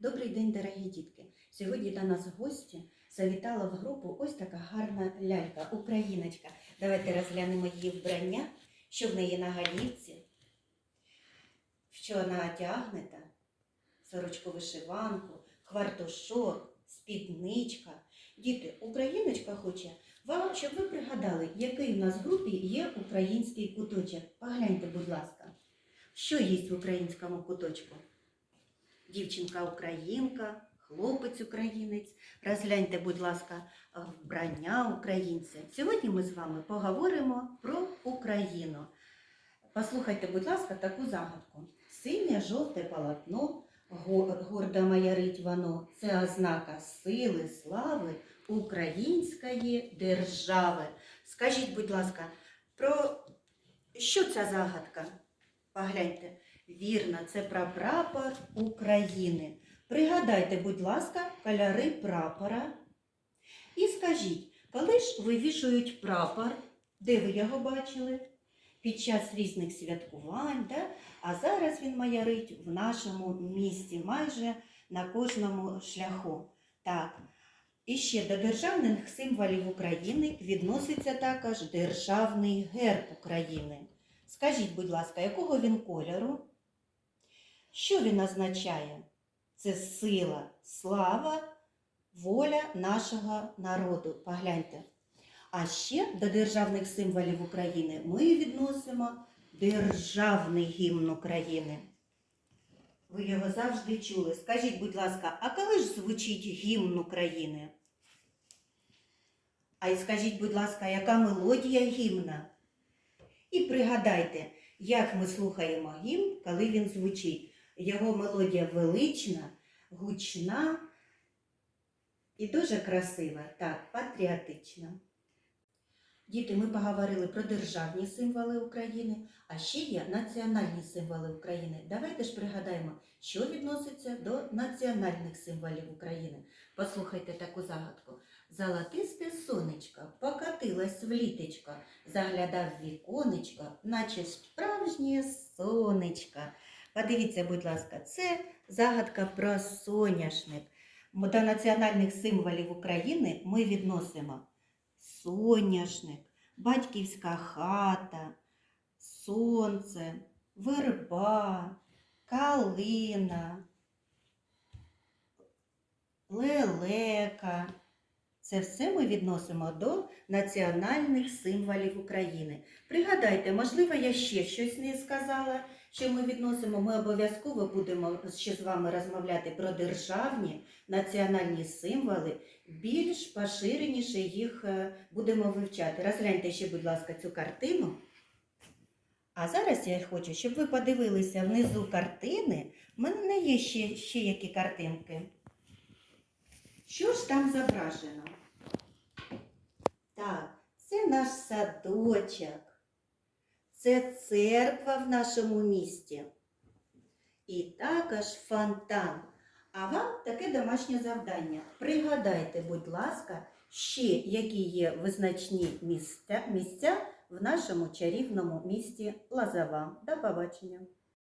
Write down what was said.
Добрий день, дорогі дітки! Сьогодні до нас в гості завітала в групу ось така гарна лялька, україночка. Давайте розглянемо її вбрання, що в неї на голівці, в що вона одягнета, сорочку вишиванку, квартушок, спідничка. Діти, україночка хоче вам, щоб ви пригадали, який в нас в групі є український куточок. Погляньте, будь ласка, що є в українському куточку? Дівчинка українка, хлопець українець. Розгляньте, будь ласка, вбрання українця. Сьогодні ми з вами поговоримо про Україну. Послухайте, будь ласка, таку загадку. Синє жовте полотно, го- гордо маярить воно. Це ознака сили, слави української держави. Скажіть, будь ласка, про що ця загадка? Погляньте. Вірно, це про прапор України. Пригадайте, будь ласка, кольори прапора. І скажіть, коли ж вивішують прапор, де ви його бачили? Під час різних святкувань, да? а зараз він маярить в нашому місті, майже на кожному шляху. Так. І ще до державних символів України відноситься також державний герб України. Скажіть, будь ласка, якого він кольору? Що він означає? Це сила, слава, воля нашого народу. Погляньте. А ще до державних символів України ми відносимо державний гімн України. Ви його завжди чули. Скажіть, будь ласка, а коли ж звучить гімн України? А й скажіть, будь ласка, яка мелодія гімна? І пригадайте, як ми слухаємо гімн, коли він звучить. Його мелодія велична, гучна і дуже красива, так, патріотична. Діти, ми поговорили про державні символи України, а ще є національні символи України. Давайте ж пригадаємо, що відноситься до національних символів України. Послухайте таку загадку. Золотисте сонечко покатилось в літечко, заглядав віконечко, наче справжнє сонечко. Подивіться, будь ласка, це загадка про соняшник. До національних символів України ми відносимо соняшник, батьківська хата, сонце, верба, калина, лелека. Це все ми відносимо до національних символів України. Пригадайте, можливо, я ще щось не сказала, що ми відносимо. Ми обов'язково будемо ще з вами розмовляти про державні національні символи. Більш поширеніше їх е, будемо вивчати. Розгляньте ще, будь ласка, цю картину. А зараз я хочу, щоб ви подивилися внизу картини. У мене є ще, ще які картинки. Що ж там зображено? Так, це наш садочок. Це церква в нашому місті. І також фонтан. А вам таке домашнє завдання. Пригадайте, будь ласка, ще які є визначні місця, місця в нашому чарівному місті Лазова. До побачення!